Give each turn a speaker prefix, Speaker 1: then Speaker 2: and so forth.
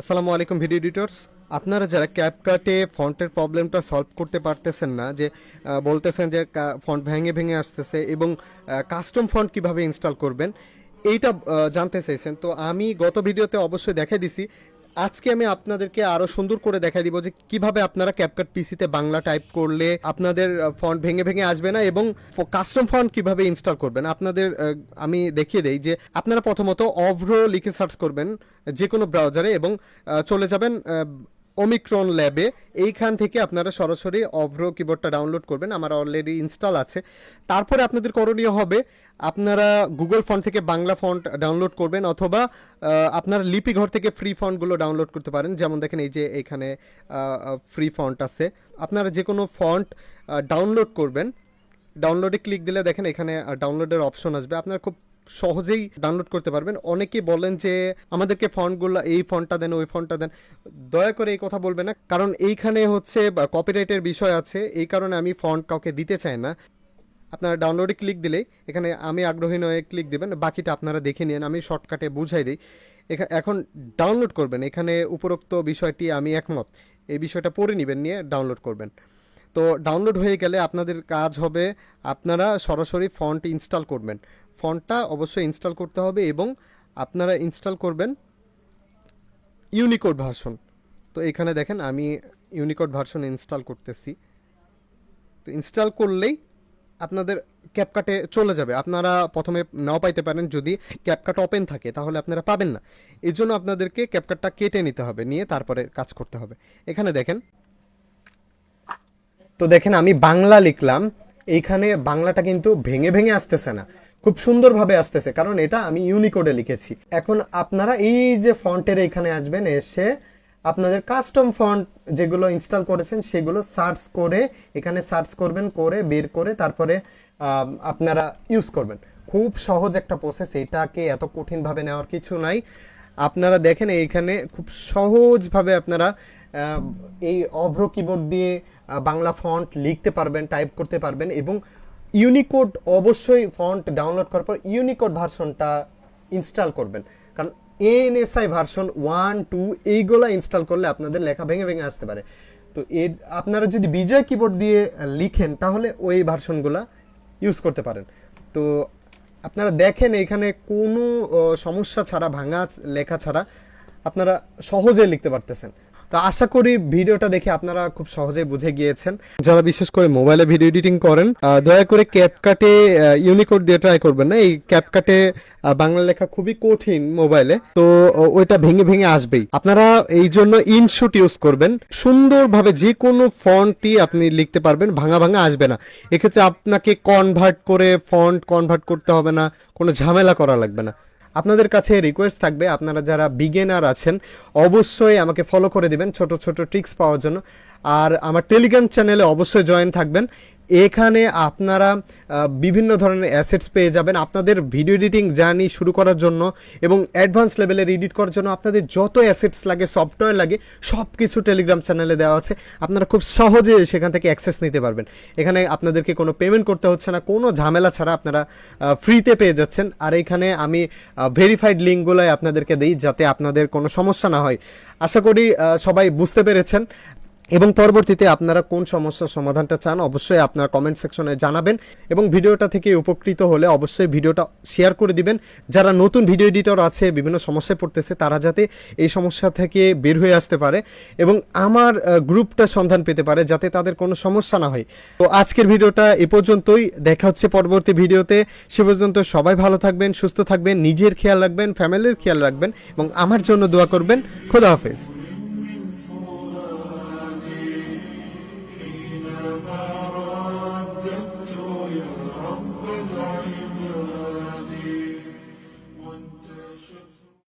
Speaker 1: আসসালামু আলাইকুম, video editors. আপনারা যারা ক্যাপকাটে ফন্টের প্রবলেমটা সলভ করতে পারতেছেন না, যে বলতেছেন যে ফন্ট ভেঙে ভেঙে আসতেছে এবং কাস্টম ফন্ট কীভাবে ইনস্টল করবেন, এইটা জানতে চাইছেন। তো আমি গত ভিডিওতে অবশ্যই দেখে দিছি আজকে আমি আপনাদেরকে আরও সুন্দর করে দেখা দিব যে কীভাবে আপনারা ক্যাপকাট পিসিতে বাংলা টাইপ করলে আপনাদের ফন্ট ভেঙে ভেঙে আসবে না এবং কাস্টম ফন্ট কীভাবে ইনস্টল করবেন। আপনাদের আমি দেখিয়ে দেই যে আপনারা প্রথমত অভ্র লিখে সার্চ করবেন যে কোনো ব্রাউজারে এবং চলে যাবেন ওমিক্রন ল্যাবে এইখান থেকে আপনারা সরাসরি অভ্র কিবোর্ডটা ডাউনলোড করবেন, আমার অলরেডি ইনস্টল আছে। তারপরে আপনাদের করণীয় হবে, আপনারা গুগল ফন্ট থেকে বাংলা ফন্ট ডাউনলোড করবেন, অথবা আপনার লিপি ঘর থেকে ফ্রি ফন্টগুলো ডাউনলোড করতে পারেন। যেমন দেখেন এই যে এখানে ফ্রি ফন্ট আছে। আপনারা যে কোনো ফন্ট ডাউনলোড করবেন। ডাউনলোডে ক্লিক দিলে দেখেন এখানে ডাউনলোডের অপশন আসবে। আপনারা খুব সহজেই ডাউনলোড করতে পারবেন। অনেকেই বলেন যে, আমাদেরকে ফন্টগুলো, এই ফন্টটা দেন, ওই ফন্টটা দেন। দয়া করে এই কথা বলবেন না, কারণ এইখানে হচ্ছে কপিরাইটের বিষয় আছে, এই কারণে আমি ফন্ট কাউকে দিতে চাই না। আপনারা ডাউনলোডে ক্লিক দিলেই, এখানে আমি আগ্রহী নয়ে ক্লিক দেবেন, বাকিটা আপনারা দেখে নিন, আমি শর্টকাটে বুঝাই দিই। এখা- এখন ডাউনলোড করবেন, এখানে উপরোক্ত বিষয়টি আমি একমত, এই বিষয়টা পড়ে নেবেন, নিয়ে ডাউনলোড করবেন। তো ডাউনলোড হয়ে গেলে আপনাদের কাজ হবে, আপনারা সরাসরি ফন্ট ইনস্টল করবেন। ফন্টটা অবশ্যই ইনস্টল করতে হবে এবং আপনারা ইনস্টল করবেন ইউনিকোড ভার্সন তো এখানে দেখেন আমি ইউনিকোড ভার্সন ইনস্টল করতেছি। তো ইনস্টল করলেই আপনাদের ক্যাপকাটে চলে যাবে। আপনারা প্রথমে নাও পাইতে পারেন, যদি ক্যাপকাট ওপেন থাকে, তাহলে আপনারা পাবেন না। এই জন্য আপনাদেরকে ক্যাপকাটটা কেটে নিতে হবে, নিয়ে তারপরে কাজ করতে হবে। এখানে দেখেন তো দেখেন আমি বাংলা লিখলাম, এইখানে বাংলাটা কিন্তু ভেঙে ভেঙে আসতেছে না, খুব সুন্দরভাবে আসতেছে, কারণ এটা আমি ইউনিকোডে লিখেছি। এখন আপনারা এই যে ফন্টের এখানে আসবেন, এসে আপনাদের কাস্টম ফন্ট যেগুলো ইনস্টল করেছেন, সেগুলো সার্চ করে, এখানে সার্চ করবেন, করে বের করে তারপরে আপনারা ইউজ করবেন। খুব সহজ একটা প্রসেস এটাকে এত কঠিনভাবে নেওয়ার কিছু নাই। আপনারা দেখেন এইখানে খুব সহজভাবে আপনারা এই অভ্র কিবোর্ড দিয়ে বাংলা ফন্ট লিখতে পারবেন টাইপ করতে পারবেন এবং ইউনিকোড অবশ্যই ফন্ট ডাউনলোড করার পর ইউনিকোড ভার্সনটা ইনস্টল করবেন। কারণ এএনএসআই ভার্সন ওয়ান টু এইগুলো ইনস্টল করলে আপনাদের লেখা ভেঙে ভেঙে আসতে পারে। তো এর, আপনারা যদি বিজয় কিবোর্ড দিয়ে লিখেন, তাহলে ওই ভার্সনগুলা ইউজ করতে পারেন। তো আপনারা দেখেন এখানে কোনো সমস্যা ছাড়া, ভাঙা লেখা ছাড়া আপনারা সহজে লিখতে পারতেছেন। তো আশা করি ভিডিওটা দেখে আপনারা খুব সহজেই বুঝে গিয়েছেন। যারা বিশেষ করে মোবাইলে ভিডিও এডিটিং করেন দয়া করে ক্যাপকাটে ইউনিকোড দিয়ে ট্রাই করবেন না। এই ক্যাপকাটে বাংলা লেখা খুবই কঠিন মোবাইলে, তো ওইটা ভেঙে ভেঙে আসবেই। আপনারা এই জন্য ইনশুট ইউজ করবেন। সুন্দরভাবে যে কোনো ফন্টই আপনি লিখতে পারবেন, ভাঙা ভাঙা আসবে না। এক্ষেত্রে আপনাকে কনভার্ট করে ফন্ট কনভার্ট করতে হবে না, কোনো ঝামেলা করা লাগবে না। আপনাদের কাছে রিকোয়েস্ট থাকবে, আপনারা যারা বিগেনার আছেন, অবশ্যই আমাকে ফলো করে দেবেন ছোট ছোট ট্রিক্স পাওয়ার জন্য। আর আমার টেলিগ্রাম চ্যানেলে অবশ্যই জয়েন থাকবেন। এখানে আপনারা বিভিন্ন ধরনের অ্যাসেটস পেয়ে যাবেন। আপনাদের ভিডিও এডিটিং জার্নি শুরু করার জন্য এবং অ্যাডভান্স লেভেলের এডিট করার জন্য আপনাদের যত অ্যাসেটস লাগে সফটওয়্যার লাগে সব কিছু টেলিগ্রাম চ্যানেলে দেওয়া আছে। আপনারা খুব সহজে সেখান থেকে অ্যাক্সেস নিতে পারবেন। এখানে আপনাদেরকে কোনো পেমেন্ট করতে হচ্ছে না, কোনো ঝামেলা ছাড়া আপনারা ফ্রিতে পেয়ে যাচ্ছেন। আর এখানে আমি ভেরিফাইড লিঙ্কগুলোই আপনাদেরকে দিই যাতে আপনাদের কোনো সমস্যা না হয়। আশা করি সবাই বুঝতে পেরেছেন। এবং পরবর্তীতে আপনারা কোন সমস্যার সমাধানটা চান অবশ্যই আপনার কমেন্ট সেকশনে জানাবেন এবং ভিডিওটা থেকে উপকৃত হলে অবশ্যই ভিডিওটা শেয়ার করে দিবেন। যারা নতুন ভিডিও এডিটর আছে, বিভিন্ন সমস্যায় পড়তেছে, তারা যাতে এই সমস্যা থেকে বের হয়ে আসতে পারে এবং আমার গ্রুপটা সন্ধান পেতে পারে যাতে তাদের কোনো সমস্যা না হয়। তো আজকের ভিডিওটা এ পর্যন্তই। দেখা হচ্ছে পরবর্তী ভিডিওতে। সে পর্যন্ত সবাই ভালো থাকবেন, সুস্থ থাকবেন, নিজের খেয়াল রাখবেন ফ্যামিলির খেয়াল রাখবেন এবং আমার জন্য দোয়া করবেন। খোদা হাফেজ। Amen.